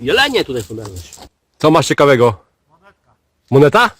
jelenie tutaj pomerłeś. Co masz ciekawego? Moneta?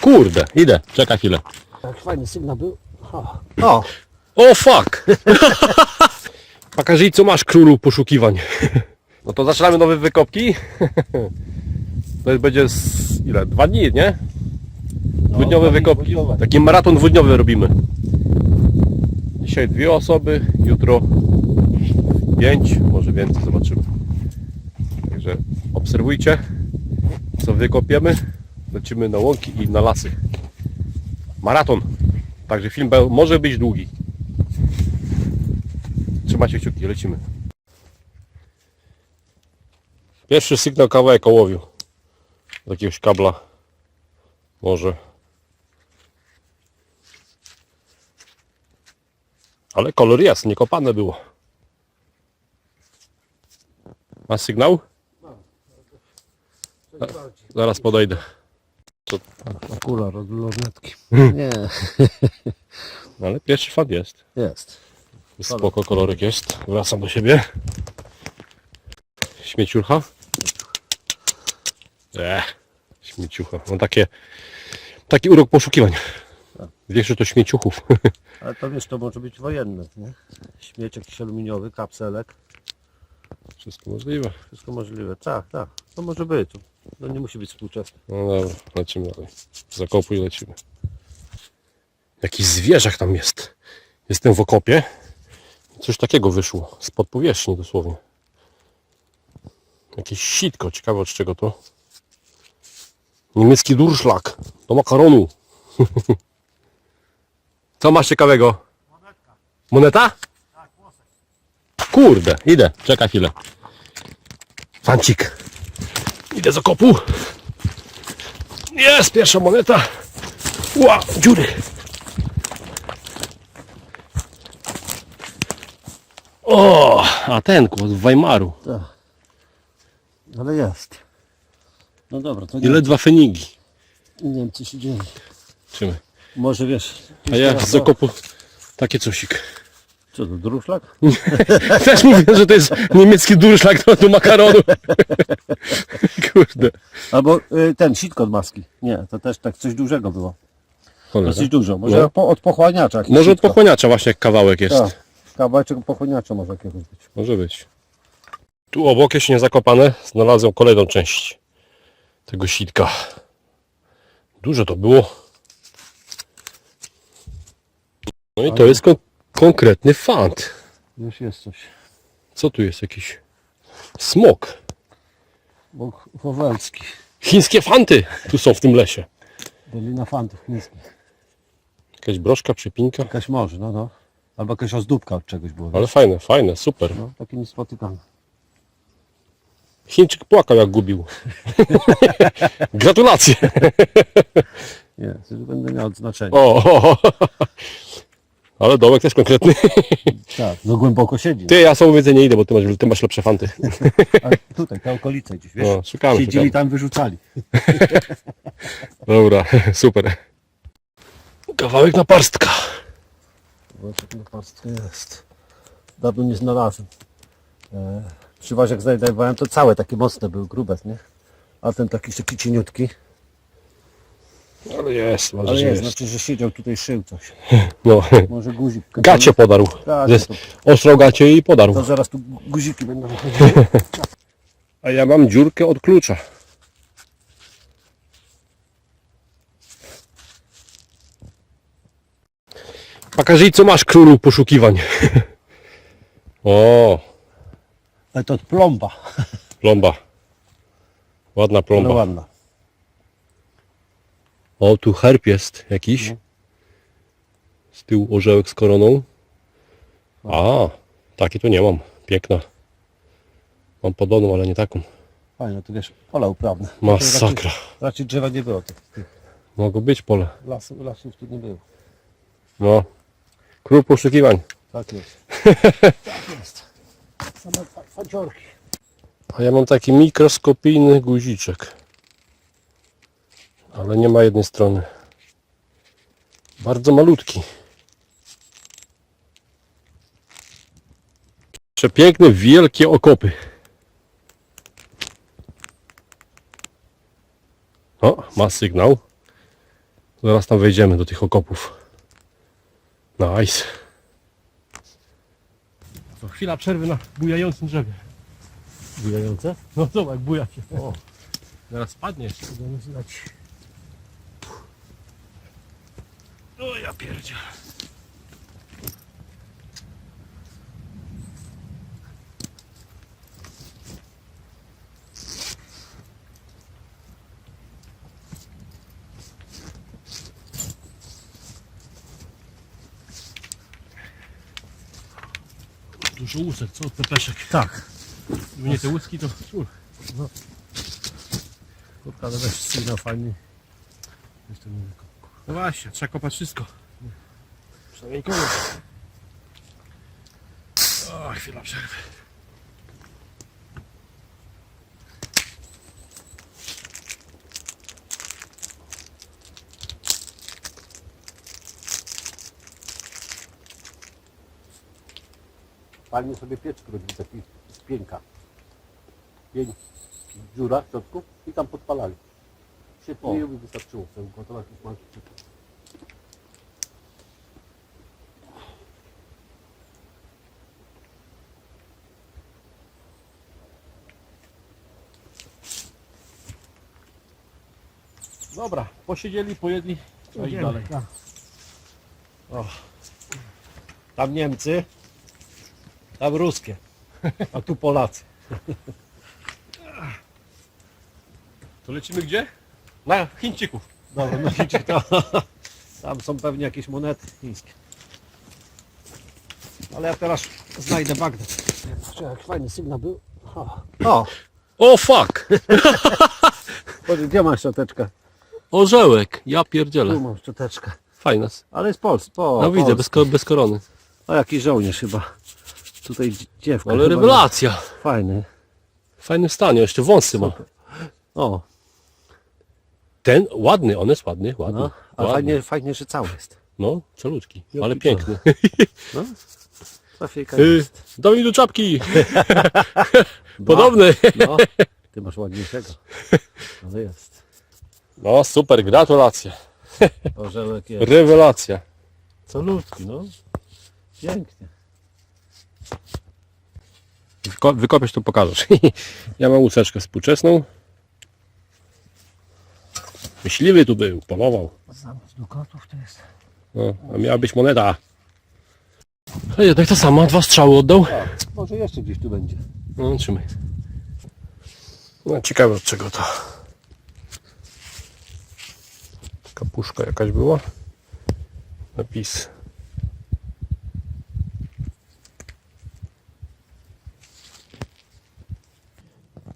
Kurde, idę, czekaj chwilę. Tak fajny sygnał był. O, O! O fuck! Pokażij co masz królu poszukiwań. No to zaczynamy nowe wykopki. To jest będzie z ile? Dwa dni, nie? Dwudniowe dwa dni, wykopki. dwudniowe. Taki maraton dwudniowy robimy. Dzisiaj dwie osoby, jutro pięć, może więcej, zobaczymy. Także obserwujcie, co wykopiemy. Lecimy na łąki i na lasy. Maraton. Także film może być długi. Trzymajcie kciuki, lecimy. Pierwszy sygnał kawałek ołowiu. Z jakiegoś kabla. Może. Ale kolor jest, niekopane było. Masz sygnał? Zaraz podejdę. okular od lornetki. Nie, Ale pierwszy fan jest. jest. Spoko kolorek jest. Wracam do siebie. Śmieciucha. Eee, śmieciucha. No takie, taki urok poszukiwań. Większość to śmieciuchów. Ale to wiesz, to może być wojenne, nie? Śmieć jakiś aluminiowy, kapselek. Wszystko możliwe. Wszystko możliwe. Tak, tak. To może być. To nie musi być współczesne. No dobra, lecimy dalej. Zakopuj lecimy. Jakiś zwierzak tam jest. Jestem w okopie. Coś takiego wyszło. Spod powierzchni dosłownie. Jakieś sitko. Ciekawe od czego to. Niemiecki durszlak. Do makaronu. Co masz ciekawego? Moneta? Kurde, idę. Czekaj chwilę. Fancik. Idę z okopu. Jest pierwsza moneta. Ła, dziury. O, a ten kład w Weimaru. Tak. Ale jest. No dobra, to Ile nie, dwa fenigi. nie wiem co się dzieje. Trzymy. Może wiesz. A ja z okopu takie cosik. Co to, druszlak? Też mówię, że to jest niemiecki durszlak do, do makaronu. Kurde. Albo y, ten, sitko od maski. Nie, to też tak coś dużego było. Cholera. Dosyć dużo. Może No. po, od pochłaniacza. jakieś Może od sitko. pochłaniacza właśnie kawałek jest. Tak. Kawałeczek pochłaniacza może jakiegoś być. Może być. Tu obok jeszcze nie zakopane znalazłem kolejną część tego sitka. Dużo to było. No i to jest kon konkretny fant. Już jest coś. Co tu jest jakiś smok? Wawelski. Chińskie fanty tu są w tym lesie. Dolina Fantów chińskich. Jakaś broszka, przypinka. Jakaś może, no no. Albo jakaś ozdóbka od czegoś było. Ale fajne, fajne, super. No, takie niespotykane. Chińczyk płakał jak gubił. Gratulacje. Nie, to będę miał odznaczenie. O, o, o. Ale dołek też konkretny. Tak, no głęboko siedzi. Ty, ja sobie więcej nie idę, bo ty masz, ty masz lepsze fanty. A tutaj, te okolice gdzieś, wiesz? No, szukamy, Siedzieli szukamy. tam, wyrzucali. Dobra, super. Kawałek na parstka. Zobaczcie, na pastce jest. Dawno nie znalazłem. E, przy was jak znajdowałem, to całe takie mocne były, grube, nie? A ten taki taki cieniutki. Ale jest, może Ale że jest, jest. znaczy, że siedział tutaj, szył coś. No, Może guzik. gacie podarł. Jest, to- ostrał gacie i podarł. To zaraz tu guziki będą wychodziły. A ja mam dziurkę od klucza. Pokażij co masz królu poszukiwań. O, Ale to plomba. plomba. Ładna Ale plomba. ładna. O, tu herb jest jakiś. Z tyłu orzełek z koroną. A, taki tu nie mam. Piękna. Mam podobną, ale nie taką. Fajne, to wiesz, pola uprawne. Masakra. Raczej, raczej drzewa nie było. Tych, tych Mogło być pole. lasów, lasów tu nie było. No. Król poszukiwań. Tak jest. tak jest. Same fa-. A ja mam taki mikroskopijny guziczek ale nie ma jednej strony. Bardzo malutki. Przepiękne, wielkie okopy. O, ma sygnał. Zaraz tam wejdziemy do tych okopów. Nice. To chwila przerwy na bujającym drzewie. Bujające? No zobacz, buja się. O. Zaraz padniesz. Będziemy O ja pierdzie. Dużo łusek, co? Pepeszek. Tak. Gdyby nie te łuski, to cóż. Kurka, ale weź sygnał fajny. Jeszcze nie tylko. No właśnie, trzeba kopać wszystko. Przynajmniej koniec. O, chwila przerwy. Fajnie sobie pieczkę robili, taki z pięka. Pień, dziura w środku i tam podpalali. Się pije by wystarczyło sobie ugotować jakieś małe Dobra, posiedzieli, pojedli. Trzeba iść dalej. O. Tam Niemcy, tam ruskie, a tu Polacy. To lecimy gdzie? Na Chińczyków. Dobra, no widzicie, to, tam są pewnie jakieś monety chińskie. Ale ja teraz znajdę Bagdad. Jeszcze jak fajny sygnał był. O, o O fuck! Boże, gdzie masz szczoteczkę? Orzełek, ja Tu pierdzielę. mam szczoteczkę. Fajna. Ale jest Pols, po, No widzę, bez, ko- bez korony. O, jakiś żołnierz chyba. Tutaj dzi- dziewka. Ale chyba rewelacja. jest. Fajny. W fajnym stanie, jeszcze wąsy ma. O, Ten ładny, on jest ładny, ładny. no. A ładny. fajnie, fajnie, że cały jest. No, czelutki, Jaki ale piękny. Trafiejka Y, jest. Mi do czapki. Podobny. No, ty masz ładniejszego. Ale jest. No super, gratulacje. Orzełek jest. Rewelacja. Calutki, no. Pięknie. Wyko- wykopiesz to pokażesz. ja mam łuseczkę współczesną. Myśliwy tu był, polował. Zamysł dukatów to jest. No, a miała być moneta. A jednak ta sama, dwa strzały oddał. A, może jeszcze gdzieś tu będzie. No, trzymaj. No, ciekawe od czego to. Kapuszka jakaś była. Napis.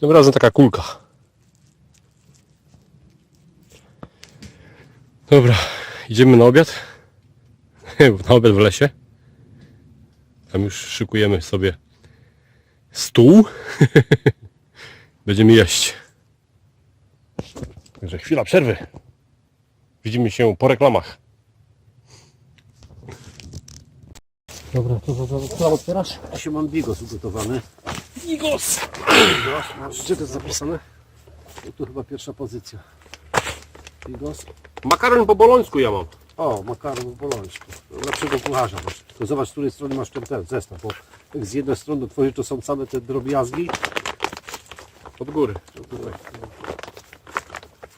Tym razem taka kulka. Dobra, idziemy na obiad. Na obiad w lesie. Tam już szykujemy sobie stół. Będziemy jeść. Także chwila przerwy. Widzimy się po reklamach. Dobra, to, to, to, to otwierasz? Dzisiaj mam bigos ugotowany. Igos! Gdzie to jest zapisane? No, tu chyba pierwsza pozycja. Makaron po bolońsku ja mam. O, makaron w bolońsku. Lepszego kucharza masz. To zobacz, z której strony masz ten, ten zestaw, bo jak z jednej strony twoje to są same te drobiazgi. Od góry.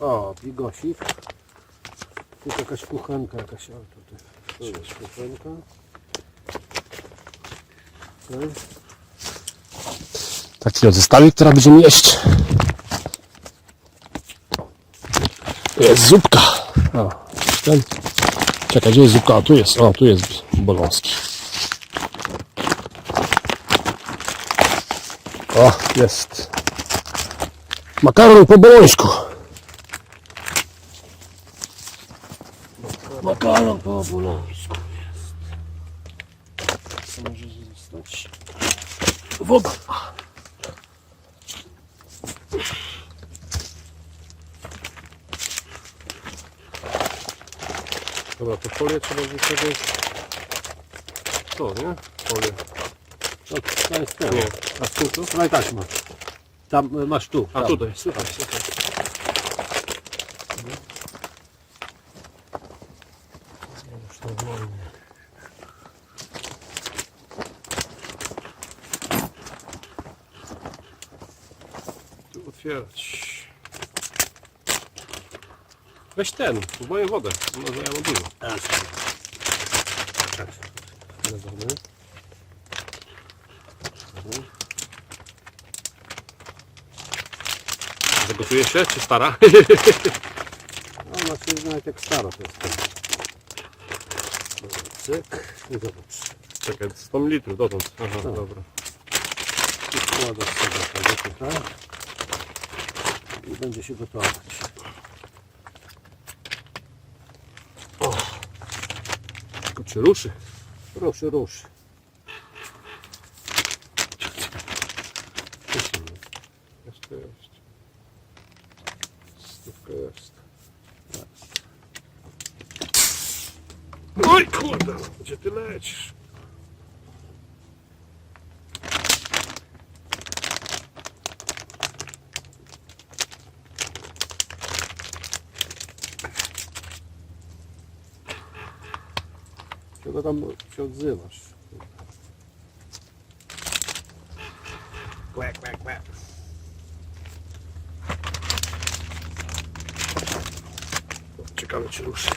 O, bigosik. Tu jest jakaś kuchenka jakaś. O, tutaj. To jest kuchenka. Okej. Taki od zestawie, która będziemy jeść. Jest zupka. O, ten. Czekaj, gdzie jest zupka? A tu jest. O, tu jest boląski. O, jest. Makaron po bolońsku. Makaron po bolońsku jest. Co może zostać? Woda. Dobra, to folię trzeba wziąć tego To, nie? Folię. No, to jest ten. Nie. A tu, tu? No i taśma. Tam y, masz tu. A tam. tutaj, Tutaj. Już normalnie. Tu otwierać. Weź ten, moją wodę. Może ja mam dużo. Tak. Tak. Leżamy. Zagotuje się, czy stara? No, znaczy nawet jak staro to jest. Dobra, Cyk. I zobacz. Czekaj, 100 ml dotąd. Aha, Tak. dobra. I wkładasz sobie tego tutaj. I będzie się gotować. Ruszy? Ruszy, ruszy. Jeszcze jest. Stówka jest. Oj kurde, gdzie ty lecisz? Czego tam się odzywasz? Kłek, kłek, kłek. Ciekawe czy ruszy.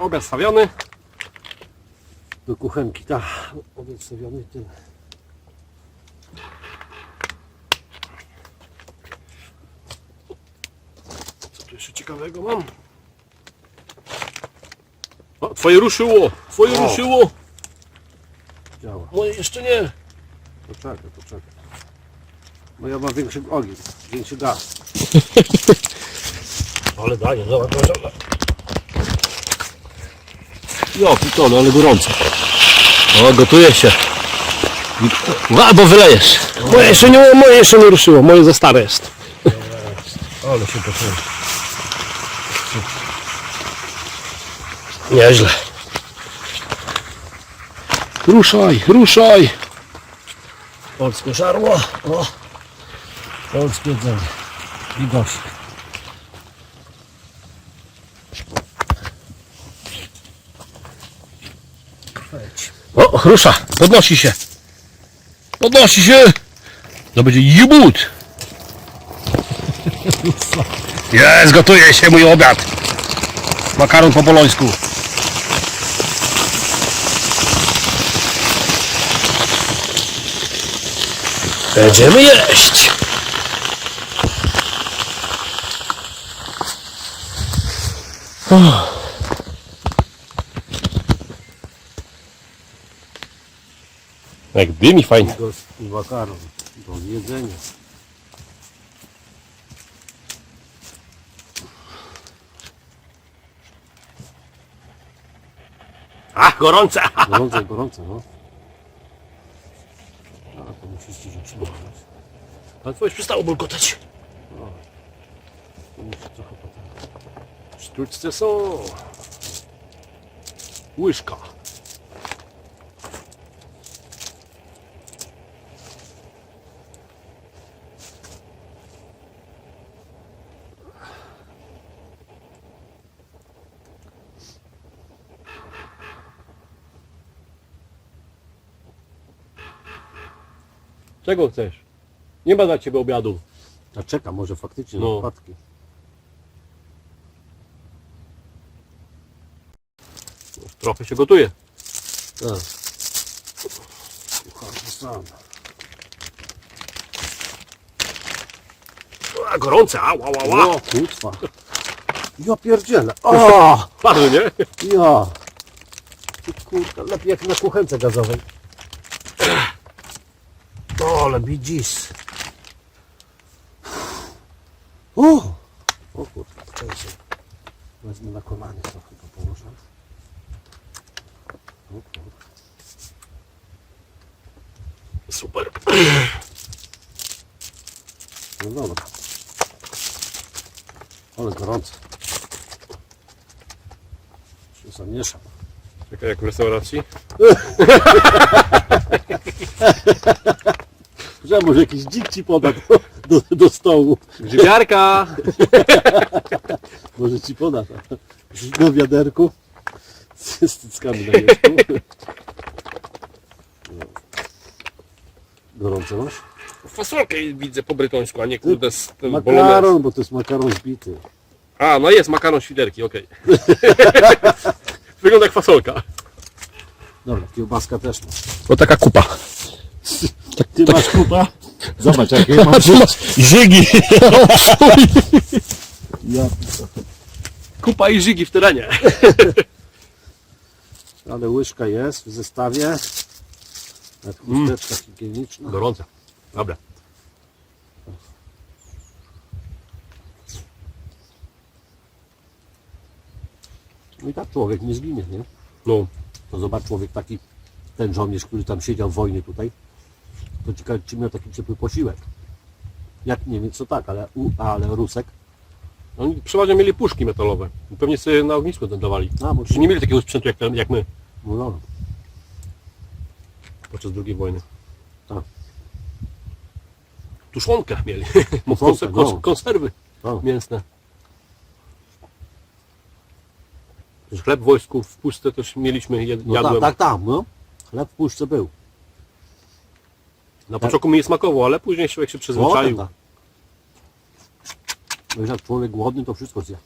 Obiad stawiony. Do kuchenki, tak. Obiad stawiony i tyle. Co tu jeszcze ciekawego mam? Twoje ruszyło! Twoje O. ruszyło! Działa. Moje jeszcze nie. Poczekaj, poczekaj. Bo ja mam większy ogień, większy gaz. Ale daje, zobacz, zobacz. Jo, pitole, ale gorąco. O, gotuje się. Albo wylejesz. Moje jeszcze nie, moje jeszcze nie ruszyło, moje za stare jest. Ale się gotuje. Nieźle. Ruszaj, ruszaj. Polskie żarło. O. Polskie jedzenie. Wejdź. O, rusza, podnosi się. Podnosi się. To będzie jubut. Jest, gotuje się mój obiad. Makaron po polońsku. Będziemy jeść. Jak dymi fajnie. Do, I makaron. Do jedzenia. A, gorące. Gorące, gorące, no. A, musisz ci utrzymać. Ale twoje przestało bulgotać. To musisz trochę potem. Sztuczce są. Łyżka. Czego chcesz? Nie ma dla ciebie obiadu. A czeka, może faktycznie No. no. wypadki. Trochę się gotuje. Tak. Kucharka sam. A, gorące, a, ła, ła, ła. O, kutwa. Ja pierdzielę. O, Padły, nie? ja. Ty Kurka, lepiej jak na kuchence gazowej. Ale bidzis. O, o kurka, czekaj się. Wezmę na kolanie trochę to położę. O kurka. Super. No dobra. Ale gorąco. Się zamieszam. Czekaj, jak w restauracji. Że może jakiś dzik ci poda. do, do stołu. Grzybiarka! Może ci poda. Na wiaderku. Z cyckami na wierzchu. No. Gorąco masz? Fasolkę widzę po brytońsku, a nie kurde z tym Makaron, bo to jest makaron zbity. A, no jest makaron świderki, okej. Wygląda jak fasolka. Dobra, kiełbaska też ma. No taka kupa. Ty masz kupa? Zobacz jakie masz. Żygi! Ja, Kupa i żygi w terenie. ale łyżka jest w zestawie. Jak chusteczka higieniczna. Gorące. Dobra. No i tak człowiek nie zginie, nie? No, To zobacz człowiek taki, ten żołnierz, który tam siedział w wojnie tutaj, to ciekawe, czy miał taki ciepły posiłek. Jak nie wiem co tak, ale, u, ale Rusek, oni przeważnie mieli puszki metalowe. Pewnie sobie na ognisku dawali. a może Czyli nie mieli takiego sprzętu jak, ten- jak my no, no, podczas II wojny. tak, Tuszonkę mieli. Tuszonkę, konser- kons- no. Konserwy no. mięsne. Chleb w wojsku w puszce też mieliśmy, jed, No jadłem. tak, tak, tak, no. Chleb w puszce był. Na początku mi nie smakował, ale później człowiek się przyzwyczaił. No jak człowiek głodny, to wszystko zje.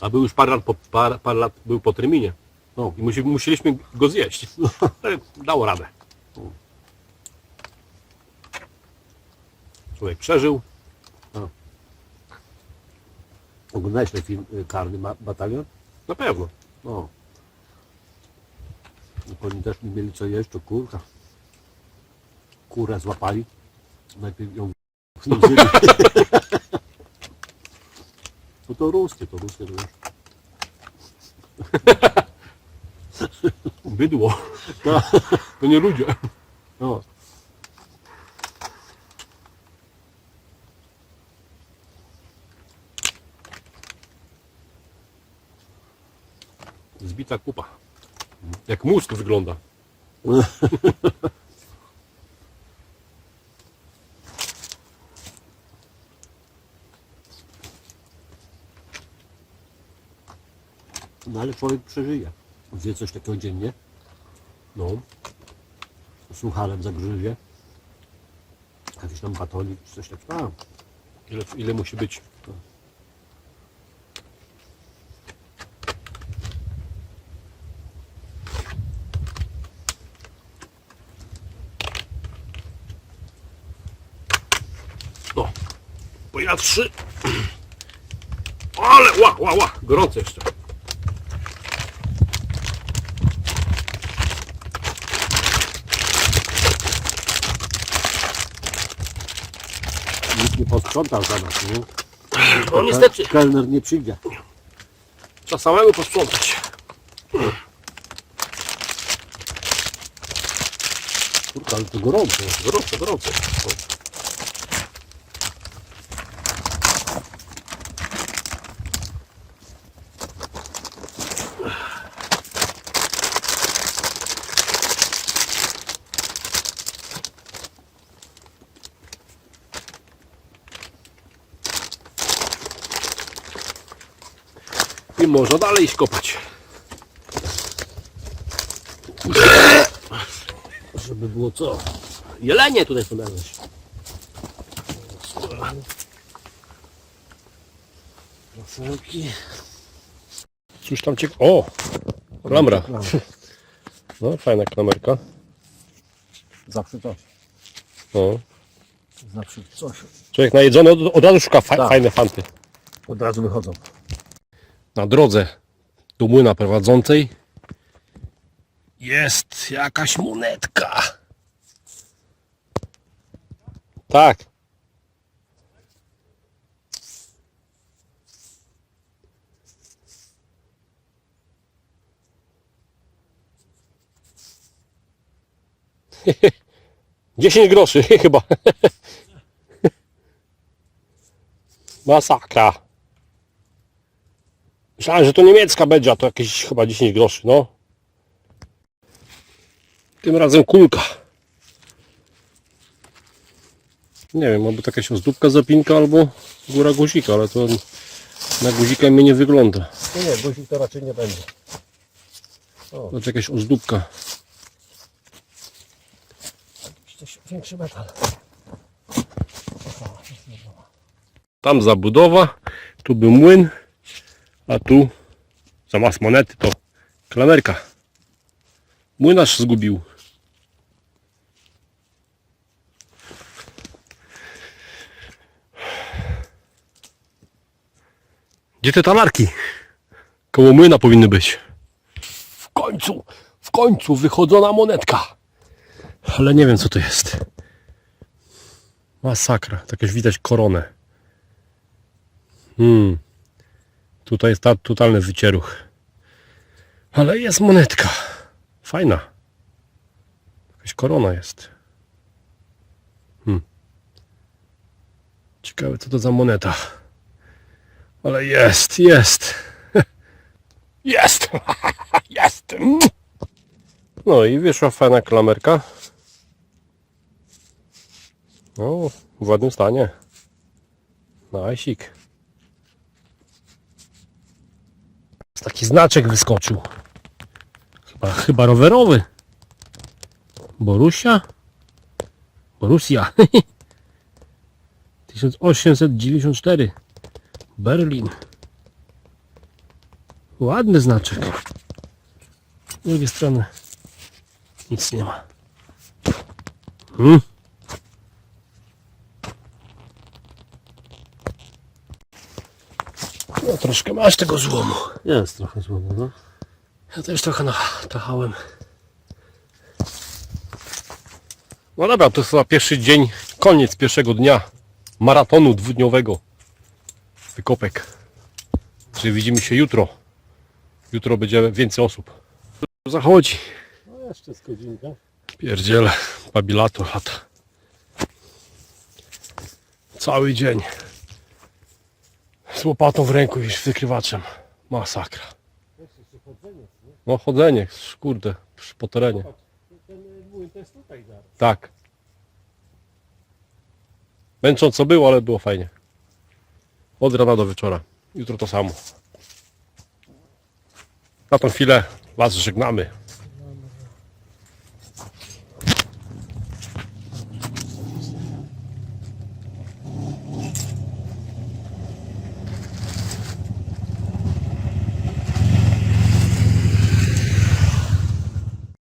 A był już parę lat po, par, parę lat był po terminie. No, I musi, musieliśmy go zjeść. Ale dało radę. Człowiek przeżył. oglądałeś ten film y, Karny Ma- Batalion? Na pewno. No. Jak oni też nie mieli co jeść, to kurka. Kurę złapali. Najpierw ją wzięli. No to ruskie, to ruskie to już. Bydło. To nie ludzie. No. Zbita kupa. Jak mózg wygląda. no ale człowiek przeżyje. Zje coś takiego dziennie. No. Sucharem zagryzie. Jakiś tam batonik, czy coś takiego. A, Ile, ile musi być? No. Bo ja trzy. Ale ła, ła, ła. Gorące jeszcze. Posprzątał za nas, nie? No niestety. Kelner nie przyjdzie. Trzeba samemu posprzątać. Kurka, ale to gorąco. Gorąco, gorąco. I można dalej iść kopać. Żeby było co? Jelenie tutaj jakieś. Masełki. Cóż tam ciek... O! Klamra. No, fajna klamerka. Zawsze coś. No. Zawsze coś. Człowiek najedzony od, od razu szuka fa Tak. fajne fanty. Od razu wychodzą. Na drodze do młyna prowadzącej jest jakaś monetka. Tak. Dziesięć groszy chyba. Masakra. Myślałem, że to niemiecka będzie, a to jakieś chyba 10 groszy, no. Tym razem kulka. Nie wiem, albo to jakaś ozdóbka zapinka, albo góra guzika, ale to na guzika mi nie wygląda. No nie, guzik to raczej nie będzie. O, To jakaś ozdóbka. jakiś większy metal. Tam zabudowa, tu był młyn, a tu zamiast monety to klamerka. Młynarz zgubił. Gdzie te talarki? Koło młyna powinny być. W końcu, w końcu wychodzona monetka. Ale nie wiem co to jest. Masakra. Tak widać koronę. Hmm. Tutaj jest ta, totalny wycieruch. Ale jest monetka. Fajna. Jakaś korona jest. Hmm. Ciekawe co to za moneta. Ale jest, jest. Jest! Jest! No i wyszła fajna klamerka. No, w ładnym stanie. Najsik. Taki znaczek wyskoczył. Chyba, chyba rowerowy. Borusia? Borussia. 1894. Berlin. Ładny znaczek. Z drugiej strony nic nie ma. Hmm. No troszkę masz tego złomu. Jest trochę złomu, no. Ja też trochę natachałem. No dobra, to jest chyba pierwszy dzień, koniec pierwszego dnia maratonu dwudniowego wykopek. Czyli widzimy się jutro. Jutro będzie więcej osób. Zachodzi. No jeszcze z godzinkę. Pierdziele, babilato lata. Cały dzień. Z łopatą w ręku z wykrywaczem. Masakra. No chodzenie, kurde, po terenie. Tak. Męcząco było, ale było fajnie. Od rana do wieczora. Jutro to samo. Na tą chwilę Was żegnamy.